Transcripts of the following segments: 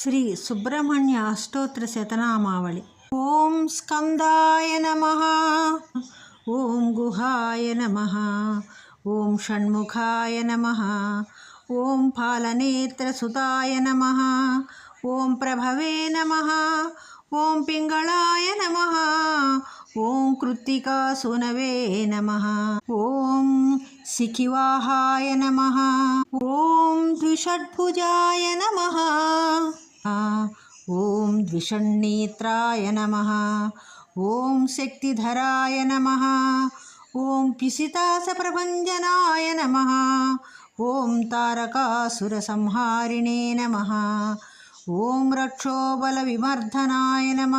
श्री सुब्रह्मण्य अष्टोत्रशतनामावळि ॐ स्कन्दाय नमः ॐ गुहाय नमः ॐ षण्मुखाय नमः ॐ फालनेत्रसुताय नमः ॐ प्रभवे नमः ॐ पिङ्गळाय नमः ॐ कृत्तिकासुनवे नमः ॐ शिखिवाहाय नमः ॐ द्विषड्भुजाय नमः ఓం ద్విషణ్నేత్రాయ నమ. ఓం శక్తిధరాయ నమ. ఓం పిసితాసప్రభంజనాయ నమ. ఓం తారకాసురసంహారిణే నమ. ఓం రక్షోబలవిమర్దనాయ నమ.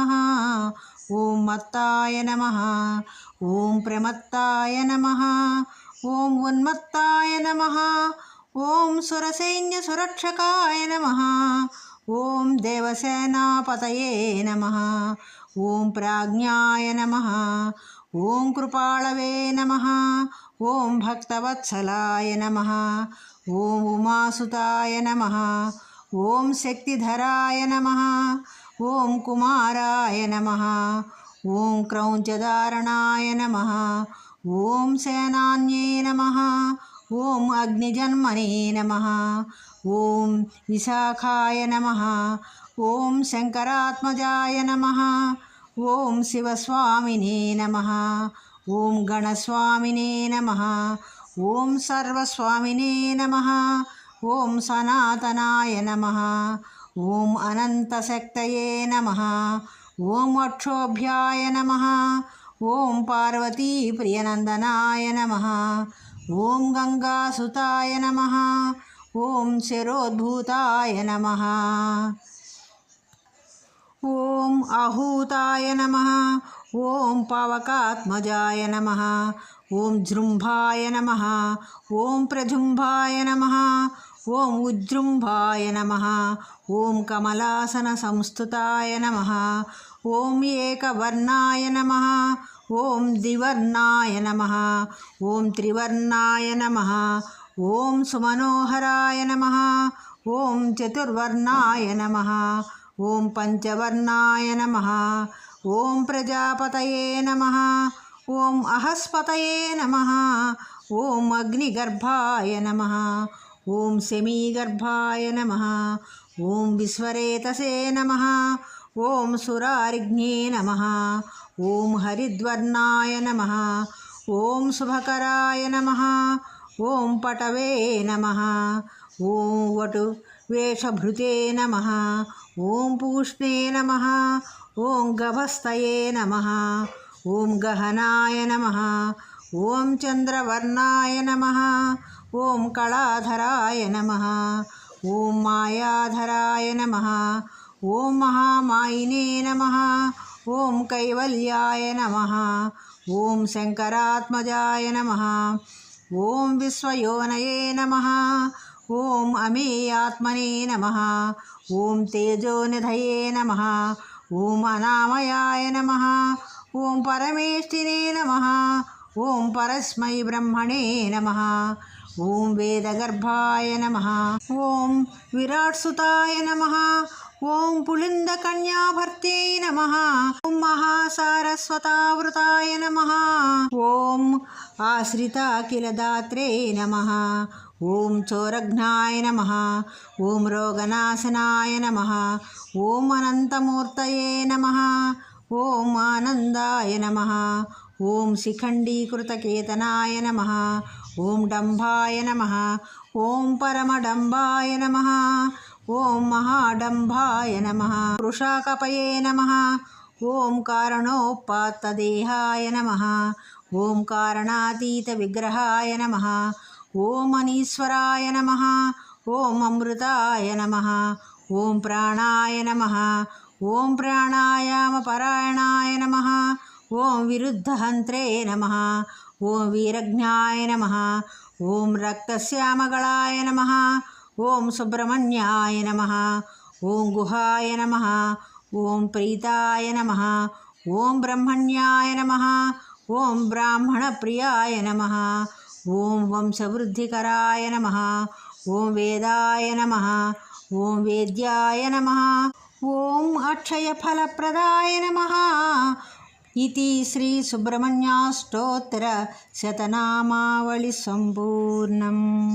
ఓం మత్తాయ నమ. ఓం ప్రమత్తాయ నమ. ఓం ఉన్మత్తాయ నమ. ఓం సురసైన్యసురక్షకాయ నమ. ओम देवसेनापत नम। ओं प्राज्ञाय नम। ओं कृपाळवे नम। ओं भक्तवत्सलाय नम। ओं उमासुताय नम। ओं शक्तिधराय नम। ओं कुमाराय नम। ओं क्रौञ्चधारणाय नम। ओं सेनान्ये नमः। ఓం అగ్నిజన్మనే నమ. ఓం విశాఖాయ నమ. ఓం శంకరాత్మజాయ నమ. ఓం శివస్వామినే నమ. ఓం గణస్వామినే నమ. ఓం సర్వస్వామినే నమ. ఓం సనాతనాయ నమ. ఓం అనంతశక్తయే నమ. ఓం అక్షోభ్యాయ నమ. ఓం పార్వతీ ప్రియనందనాయ నమ. ఓం గంగాసుతాయ నమ. ఓం శరోద్భూతాయ నమ. ఓం ఆహూతాయ నమ. ఓం పవకాత్మజాయ నమ. ఓం జృంభాయ నమ. ఓం ప్రజుంభాయ నమ. ఓం ఉజృంభాయ నమ. ఓం కమలాసన సంస్థుతాయ నమ. ఓం ఏకవర్ణాయ నమ. ఓం దివర్ణాయ నమ. ఓం త్రివర్ణాయ నమ. ఓం సుమనోహరాయ నమ. ఓం చతుర్వర్ణాయ నమ. ఓం పంచవర్ణాయ నమ. ఓం ప్రజాపతయే నమ. ఓం అహస్పతయే నమ. ఓం అగ్నిగర్భాయ నమ. ఓం శమీగర్భాయ నమ. ఓం విశ్వరేతసే నమ. ॐ सुरार्घ्ये नम ओं हरिद्वर्नाय नम ॐ शुभकराय नमः ॐ पटवे नम ओं वटु वेषभृते नमः ॐ पूष्णे नमः ॐ गभस्तये नमः ॐ गहनाय नम ओं चन्द्रवर्णाय नम ओं कलाधराय नम ओं मायाधराय नमः ॐ महामाइने नमः ओं कैवल्याय नमः ओं शङ्करात्मजाय नमः ॐ विश्वयोनये नमः ओं अमेयात्मने नमः ओम तेजोनिधये नमः ओं अनामयाय नमः ओम परमेष्ठिने नमः ओं परस्मै ब्रह्मणे नमः ॐ वेदगर्भाय नमः ओं विराट्सुताय नमः ఓం పులింద కన్యాభర్తే నమ. ఓం మహాసారస్వతావృతాయ నమ. ఓం ఆశ్రితాఖిలదాత్రే నమ. ఓం చోరఘ్నాయ నమ. ఓం రోగనాశనాయ నమ. ఓం అనంతమూర్తయే నమ. ఓం ఆనందాయ నమ. ఓం శిఖండీకృతకేతనాయ నమ. ఓం డంభాయ నమ. ఓం పరమడంబాయ నమ. ॐ महाडम्भाय नमः। वृषाकपये नमः। ॐ कारणोपात्तदेहाय नमः। ॐ कारणातीतविग्रहाय नमः। ॐ अनीश्वराय नमः। ॐ अमृताय नमः। ॐ प्राणाय नमः। ॐ प्राणायामपरायणाय नमः। ॐ विरुद्धहन्त्रे नमः। ॐ वीरज्ञाय नमः। ॐ रक्तश्यामगळाय नमः। ఓం సుబ్రహ్మణ్యాయ నమ. ఓం గుహాయ నమ. ఓం ప్రీతాయ నమ. ఓం బ్రహ్మణ్యాయ నమ. ఓం బ్రాహ్మణప్రియాయ నమ. ఓం వంశవృద్ధికరాయ నమ. ఓం వేదాయ నమ. ఓం వేద్యాయ నమ. ఓం అక్షయఫలప్రదాయ నమ. ఇది శ్రీ సుబ్రహ్మణ్యాష్టోత్తర శతనామావళి సంపూర్ణం.